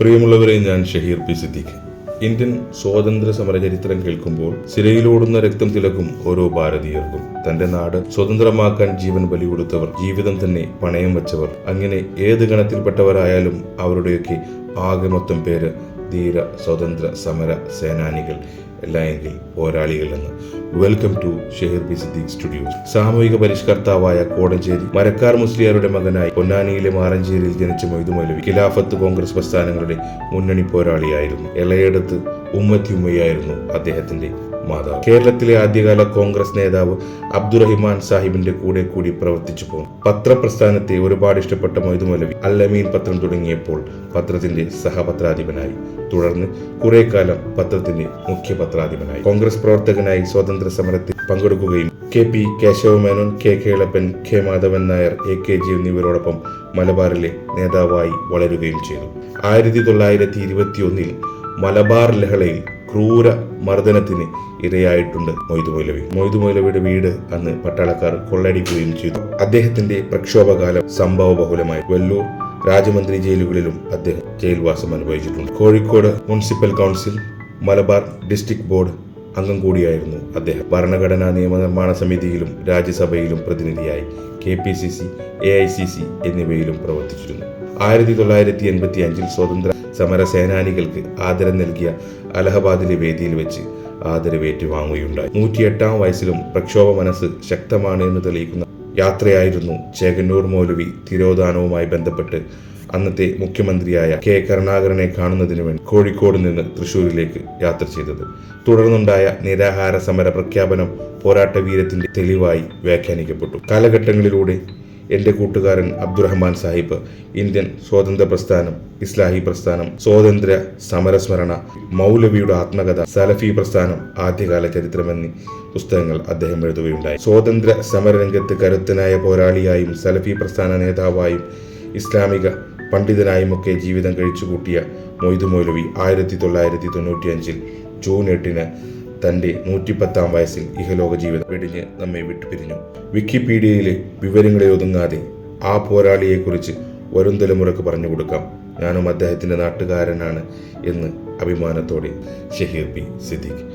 പ്രിയമുള്ളവരെ ഞാൻ Shaheer P. Siddique. Indian സ്വാതന്ത്ര്യ സമര ചരിത്രം കേൾക്കുമ്പോൾ സിരയിലോടുന്ന രക്തം തിളക്കും ഓരോ ഭാരതീയർക്കും. തന്റെ നാട് സ്വതന്ത്രമാക്കാൻ ജീവൻ ബലി കൊടുത്തവർ ജീവിതം തന്നെ പണയം വച്ചവർ. അങ്ങനെ ഏത് ഗണത്തിൽപ്പെട്ടവരായാലും അവരുടെയൊക്കെ ആകെ മൊത്തം പേര് ധീര സ്വതന്ത്ര സമര സേനാനികൾ അല്ലെങ്കിൽ പോരാളികൾ എന്ന് welcome to Shaheer B Siddique studio സാമൂഹിക പരിഷ്കർത്താവായ കോടഞ്ചേരി മരക്കാർ മുസ്ലിയാരുടെ മകനായി പൊന്നാനിയിലെ മാറഞ്ചേരിയിൽ ജനിച്ച മൊയ്തു മൗലവി ഖിലാഫത്ത് കോൺഗ്രസ് പ്രസ്ഥാനങ്ങളുടെ മുന്നണി പോരാളിയായിരുന്നു. ഇളയെടുത്ത് ഉമ്മത്തിയുമ്മയായിരുന്നു അദ്ദേഹത്തിന്റെ മാതാവ്. കേരളത്തിലെ ആദ്യകാല കോൺഗ്രസ് നേതാവ് അബ്ദുറഹിമാൻ സാഹിബിന്റെ കൂടെ കൂടി പ്രവർത്തിച്ചു പോന്നു പത്രപ്രസ്ഥാനത്തെ ഒരുപാട് ഇഷ്ടപ്പെട്ട മൊയ്തു മൗലവി അല്ലമീൻ പത്രം തുടങ്ങിയപ്പോൾ പത്രത്തിന്റെ സഹപത്രാധിപനായി. തുടർന്ന് കുറെ കാലം പത്രത്തിന്റെ മുഖ്യ പത്രാധിപനായി കോൺഗ്രസ് പ്രവർത്തകനായി സ്വാതന്ത്ര്യ സമരത്തിൽ പങ്കെടുക്കുകയും K P Kesava Menon K Kelappan K Madhavan Nair A K G എന്നിവരോടൊപ്പം മലബാറിലെ നേതാവായി വളരുകയും ചെയ്തു. ആയിരത്തി തൊള്ളായിരത്തി ഇരുപത്തിയൊന്നിൽ മലബാർ ലഹളയിൽ ക്രൂര മർദ്ദനത്തിന് ഇരയായിട്ടുണ്ട് മൊയ്തു മൊയ്ലവി. മൊയ്തു മൊയ്ലവിയുടെ വീട് അന്ന് പട്ടാളക്കാർ കൊള്ളടിക്കുകയും ചെയ്തു. അദ്ദേഹത്തിന്റെ പ്രക്ഷോഭകാലം സംഭവ ബഹുലമായി. വെല്ലൂർ രാജമന്ത്രി ജയിലുകളിലും അദ്ദേഹം ജയിൽവാസം അനുഭവിച്ചിട്ടുണ്ട്. Kozhikode municipal council Malabar district board അംഗം കൂടിയായിരുന്നു അദ്ദേഹം. ഭരണഘടനാ നിയമനിർമ്മാണ സമിതിയിലും രാജ്യസഭയിലും പ്രതിനിധിയായി K P C C A I C C എന്നിവയിലും പ്രവർത്തിച്ചിരുന്നു. ആയിരത്തി തൊള്ളായിരത്തി എൺപത്തി അഞ്ചിൽ സ്വതന്ത്ര സമര സേനാനികൾക്ക് ആദരം നൽകിയ അലഹബാദിലെ വേദിയിൽ വെച്ച് ആദരവേറ്റ് വാങ്ങുകയുണ്ടായി. നൂറ്റിയെട്ടാം വയസ്സിലും പ്രക്ഷോഭ മനസ്സ് ശക്തമാണ് എന്ന് തെളിയിക്കുന്ന യാത്രയായിരുന്നു ചേകന്നൂർ മൗലവി തിരോധാനവുമായി ബന്ധപ്പെട്ട് അന്നത്തെ മുഖ്യമന്ത്രിയായ കെ കരുണാകരനെ കാണുന്നതിന് വേണ്ടി കോഴിക്കോട് നിന്ന് തൃശൂരിലേക്ക് യാത്ര ചെയ്തത്. തുടർന്നുണ്ടായ നിരാഹാര സമര പ്രഖ്യാപനം പോരാട്ട വീരത്തിന്റെ തെളിവായി വ്യാഖ്യാനിക്കപ്പെട്ടു. കാലഘട്ടങ്ങളിലൂടെ എന്റെ കൂട്ടുകാരൻ അബ്ദുറഹ്മാൻ സാഹിബ് ഇന്ത്യൻ സ്വാതന്ത്ര്യ പ്രസ്ഥാനം ഇസ്ലാഹി പ്രസ്ഥാനം സ്വാതന്ത്ര്യ സമരസ്മരണ മൗലവിയുടെ ആത്മകഥ സലഫി പ്രസ്ഥാനം ആദ്യകാല ചരിത്രം എന്നീ പുസ്തകങ്ങൾ അദ്ദേഹം എഴുതുകയുണ്ടായി. സ്വാതന്ത്ര്യ സമരരംഗത്ത് കരുത്തനായ പോരാളിയായും സലഫി പ്രസ്ഥാന നേതാവായും ഇസ്ലാമിക പണ്ഡിതനായുമൊക്കെ ജീവിതം കഴിച്ചുകൂട്ടിയ മൊയ്തു മൗലവി ആയിരത്തി തൊള്ളായിരത്തി തൊണ്ണൂറ്റിയഞ്ചിൽ ജൂൺ എട്ടിന് തന്റെ നൂറ്റിപ്പത്താം വയസ്സിൽ ഇഹലോക ജീവിതം വെടിഞ്ഞ് നമ്മെ വിട്ടുപിരിഞ്ഞു. വിക്കിപീഡിയയിലെ വിവരങ്ങളെ ഒതുങ്ങാതെ ആ പോരാളിയെക്കുറിച്ച് വരും തലമുറയ്ക്ക് പറഞ്ഞു കൊടുക്കാം. ഞാനും അദ്ദേഹത്തിന്റെ നാട്ടുകാരനാണ് എന്ന് അഭിമാനത്തോടെ ഷഹീർ പി സിദ്ദീഖ്.